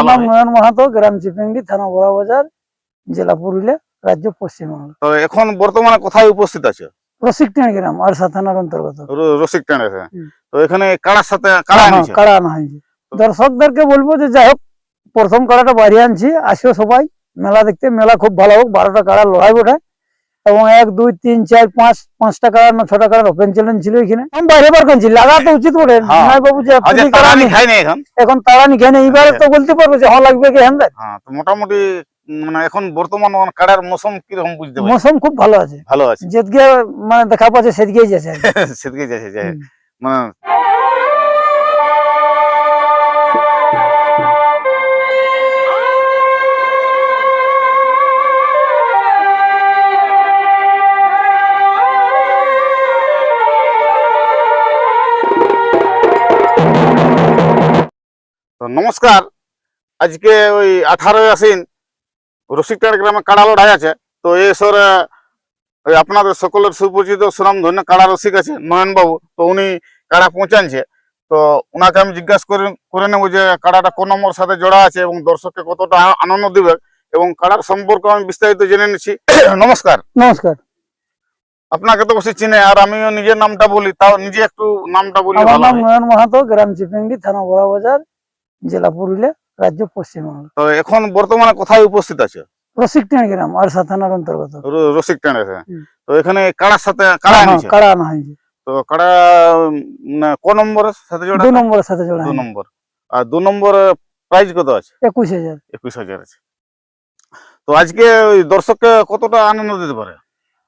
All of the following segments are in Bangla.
আমার নাম নয়ন মাহাতো গ্রাম চিপিংডি থানা বড় বাজার জেলা পুরুলিয়া রাজ্য পশ্চিমবঙ্গ। তো এখন বর্তমানে কোথায় উপস্থিত আছে? রসিকটান গ্রাম আর থানার অন্তর্গত। তো এখানে কাড়ার সাথে কাড়া কাড়া আনা হয়েছে দর্শকদেরকে বলব যে যাই হোক প্রথম কাড়াটা বাড়ি আনছি। আসিও সবাই মেলা দেখতে মেলা খুব ভালো হোক বারোটা কাড়া লড়াই ওঠে এবং এক দুই তিন চার পাঁচ পাঁচটা কাড়া না ছটা কাড়ার ওপেন চ্যালেঞ্জ ছিল এখানে। আমি বাইরে বার করছি লাগা তো উচিত বটে। হ্যাঁ। বাবু যে আচ্ছা তুমি তারা নি- খাই নাই এখন। এখন তারা নিখানে এইবারে তো বলতে পারব যে হ্যাঁ লাগবে কি হ্যাঁ। হ্যাঁ মোটামুটি মানে এখন বর্তমান মানে কাড়ার মৌসুম কীরকম বুঝতে পারছি? মৌসুম খুব ভালো আছে। ভালো আছে। যেদিকে মানে দেখা পাচ্ছে সেদিকেই যাচ্ছে মানে নমস্কার। আজকে ওই আঠারোই আসিন রসিকটার গ্রামে কাড়া লড়াই আছে। তো এই সরে ওই আপনাদের সকলের সুপরিচিত সুনাম ধন্য কাড়া রসিক আছে নয়ন বাবু তো উনি কাড়া পৌঁছানছে। তো ওনাকে আমি জিজ্ঞাসা করে করে নেব যে কাড়াটা কোন নম্বর সাথে জোড়া আছে এবং দর্শককে কতটা আনন্দ দিবে এবং কাড়ার সম্পর্কে আমি বিস্তারিত জেনে নিচ্ছি। নমস্কার। নমস্কার। আপনাকে তো বসে চিনে আর আমিও নিজের নামটা বলি তাও নিজে একটু নামটা বলি আমার নাম নয়ন মাহাতো গ্রাম চিপিংডি থানা বড় বাজার জেলা পুরুলিয়া রাজ্য পশ্চিমবঙ্গ। তো এখন বর্তমানে কোথায় উপস্থিত আছে? রসিকটান গ্রাম আরসা থানার অন্তর্গত। র- রসিক টানে তো এখানে কাড়ার সাথে কাড়া হ্যাঁ, কাড়া আনা হয়েছে। তো কাড়া মানে নম্বরের সাথে জোড়া? দু নম্বরের সাথে জোড়া দু নম্বর। আর দু নম্বর প্রাইস কত আছে? একুশ হাজার। একুশ হাজার আছে। তো আজকে ওই দর্শককে কতটা আনন্দ দিতে পারে?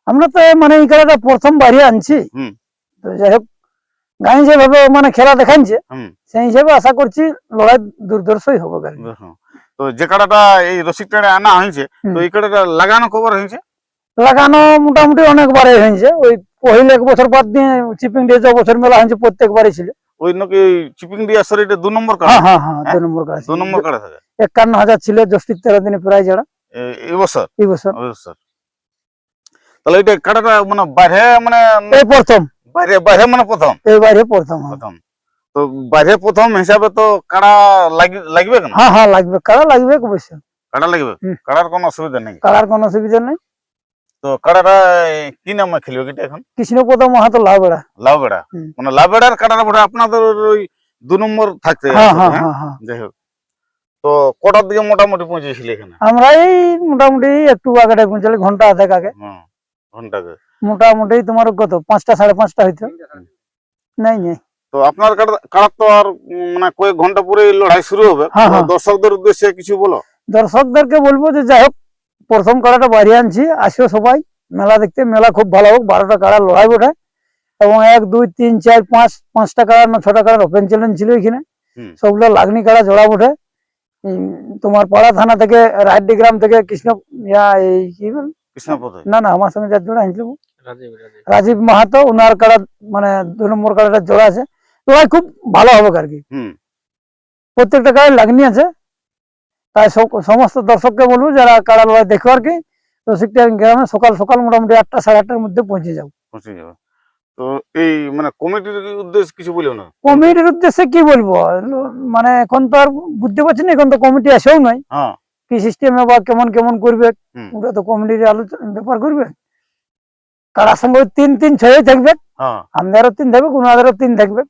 আমরা তো মানে এই খেলাটা প্রথম বাড়ি আনছি। হুম। তো যাই হোক গাই যেভাবে মানে খেলা দেখাচ্ছে সেই হিসেবে আশা করছি লড়াই দুর্দর্শই হবে। দেখো। তো যে কাড়াটা এই রসিক টাড়ে আনা হয়েছে তো এই কাড়াটা লাগানো খবর হয়েছে? লাগানো মোটামুটি অনেকবারই হয়েছে। ওই পহিলে এক বছর বাদ দিয়ে চিপিং দিয়ে যে বছর মেলা হয়েছে প্রত্যেকবারই ছিল। ওই নাকি চিপিং দিয়া শরীরে দু নম্বর কাড়া হ্যাঁ হ্যাঁ হ্যাঁ দু নম্বর কাড়া দু নম্বর কাড়া থাকে। একান্ন হাজার ছিল জ্যৈষ্ঠিক তেরো দিনে প্রায় যারা। এই বছর? এই বছর। তাহলে এটা কাড়াটা মানে বাইরে মানে এই প্রথম। বাইরে বাইরে মানে প্রথম? এই বাইরে প্রথম। প্রথম। তো বাইরে প্রথম হিসাবে তো কাড়া লাগবে কেন? হ্যাঁ হ্যাঁ লাগবে। কাড়া লাগবে অবশ্য কাড়া লাগবে। কাড়ার কোনো অসুবিধা নেই। কাড়ার কোনো অসুবিধা নেই? তো কাড়াটা কি নামে খেলবে কিটা এখন? কৃষ্ণপদ মাহাতো লাভেড়া লাভবেড়া? হুম। মানে লাভবেড়ার আপনাদের ওই দু নম্বর থাকতে হ্যাঁ হ্যাঁ হ্যাঁ? যাই হোক। তো কটার দিকে মোটামুটি পৌঁছেছিল এখানে? আমরা এই মোটামুটি একটু আগে পৌঁছালে ঘণ্টা আধেক আগে। হুম, ঘন্টাকে মোটামুটি তোমার কত? পাঁচটা সাড়ে পাঁচটা হইতো। নাই নাই। তো আপনার কাটা- তো আর মানে কয়েক ঘণ্টা পরে লড়াই শুরু হবে? হ্যাঁ, হ্যাঁ। দর্শকদের উদ্দেশ্যে কিছু বলো। দর্শকদেরকে বলব যে যাই হোক প্রথম কাড়াটা বাড়ি আনছি। আসিও সবাই। মেলা দেখতে মেলা খুব ভালো হোক। বারোটা কাড়া লড়াই ওঠে এবং এক দুই তিন চার পাঁচ পাঁচটা কাড়া না ছটা কাড়ার ওপেন চ্যালেঞ্জ ছিল এখানে। সবগুলো লাগনি কাড়া জোড়া ওঠে তোমার পাড়া থানা থেকে রায়ডি গ্রাম থেকে কৃষ্ণ ইয়া এই কি বল? না না আমার সঙ্গে যার জোড়া আনছিল রাজীব মাহাতো ওনার কাড়া মানে দু নম্বর কাড়াটা জোড়া আছে। লড়াই খুব ভালো হবে আর কি। প্রত্যেকটা কাড়াই লাগনি আছে। তাই সমস্ত দর্শককে বলব যারা কাড়া লড়াই দেখো আর কি রসিকটা গ্রামে সকাল সকাল মোটামুটি আটটা সাড়ে আটটার মধ্যে পৌঁছে যাও। পৌঁছে যাবে তো এই মানে কমিটির উদ্দেশ্যে কিছু বলো না? কমিটির উদ্দেশ্যে কি বলব? মানে এখন তো আর বুঝতে পারছি না এখন তো কমিটি আসেও নাই। হ্যাঁ। কি সিস্টেমে বা কেমন কেমন করবে? ওটা তো কমিটির আলোচনা ব্যাপার করবে। কারার সঙ্গে তিন তিন ছয় থাকবে হ্যাঁ। আমাদেরও তিন থাকবে ওনাদেরও তিন থাকবে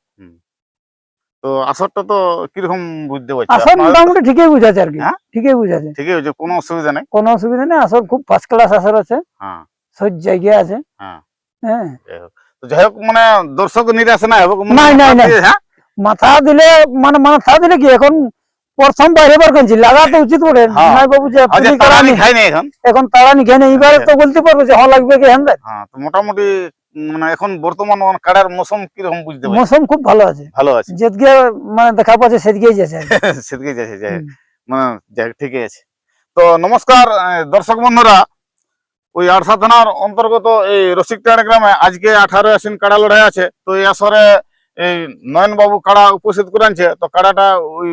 তো আসরটা তো কীরকম বুঝতে পারছি? আসর মোটামুটি ঠিকই বুঝাচ্ছে আর কি। হ্যাঁ? ঠিকই বুঝাচ্ছে। ঠিকই হয়েছে কোনো অসুবিধা নেই? কোনো অসুবিধা নেই আসর খুব ফার্স্ট ক্লাস আসর আছে। হ্যাঁ। সব জায়গায় আছে। হ্যাঁ। হ্যাঁ। তো যাই হোক মানে দর্শক নিরাশ না হবে নাই। হ্যাঁ? মাথা দিলে মানে মাথা দিলে কি এখন প্রথম বাইরে বার করছি লাগাতে উচিত বলে হ্যাঁ। নাই বাবু যে আচ্ছা তারা কারানি। খাই নাই এখন? এখন তাড়ানি খেয়ে নেই এবারে তো বলতে পারব যে হ্যাঁ লাগবে কি হ্যাঁ হ্যাঁ। তো মোটামুটি মানে এখন বর্তমান মানে কাড়ার মৌসুম কীরকম বুঝতে পারছি? মৌসুম খুব ভালো আছে। ভালো আছে। যেদিকে মানে দেখা পাচ্ছে সেদিকেই যাচ্ছে যাচ্ছে যাই মানে যাই ঠিকই আছে। তো নমস্কার দর্শক বন্ধুরা। ওই আরসা থানার অন্তর্গত এই রসিকটাড় গ্রামে আজকে আঠারো আসিন কাড়া লড়াই আছে। তো এই আসরে এই নয়ন বাবু কাড়া উপস্থিত করেছে তো কাড়াটা ওই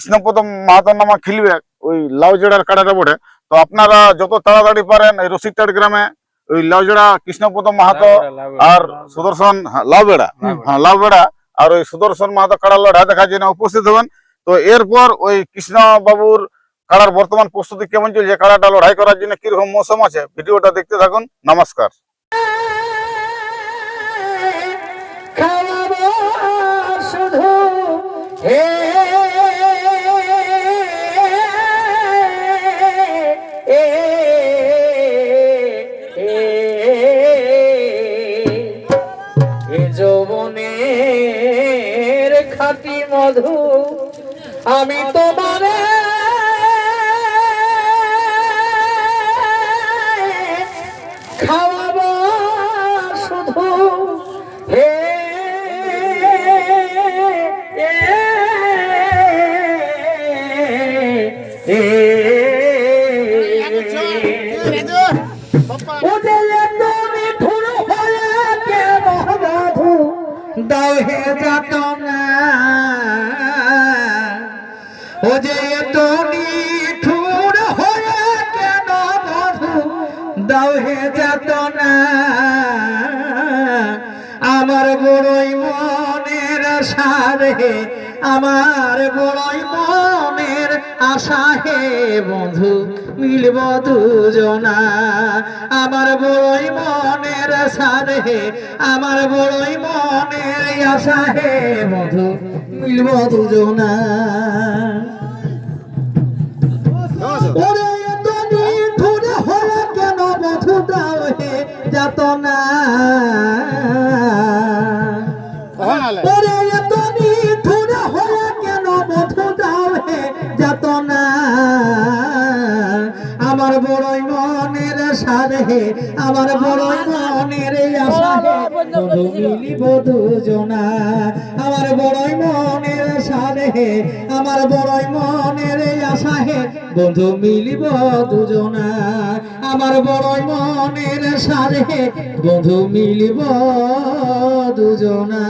কৃষ্ণপদ মাহাতর নামা খেলবে ওই লাউজেড়ার কাড়াটা বটে। তো আপনারা যত তাড়াতাড়ি পারেন এই রসিকটাড় গ্রামে ওই লাউজেড়া কৃষ্ণপদ মাহাতো আর সুদর্শন হ্যাঁ, লাউবেড়া হ্যাঁ লাউবেড়া আর ওই সুদর্শন মাহাতো কাড়া লড়াই দেখার জন্য উপস্থিত হবেন। তো এরপর ওই কৃষ্ণ বাবুর কাড়ার বর্তমান প্রস্তুতি কেমন চলছে কাড়াটা লড়াই করার জন্য কীরকম মৌসুম আছে ভিডিওটা দেখতে থাকুন। নমস্কার। শুধু হে খাঁটি মধু আমি তোমারে খাওয়াবো শুধু। হে দাও হে যাত ও যে তুমি ঠুর হয়ে কেন বাধু? দাও হে না আমার বড়ই মনের সারে আমার বড়ই মনের আশা হে বন্ধু, মিলব দুজনা। আমার বড়ই মনের সারে আমার বড়ই মনের আশা হে বন্ধু, মিলব দুজনা। সারে হে, আমার বড়ই মনের আশা বধু মিলিব দুজনা, আমার বড়ই মনের সারে হে, আমার বড়ই মনের আশা হে। বন্ধু, মিলিব দুজনা, আমার বড়ই মনের সারে বন্ধু, মিলিব দুজনা।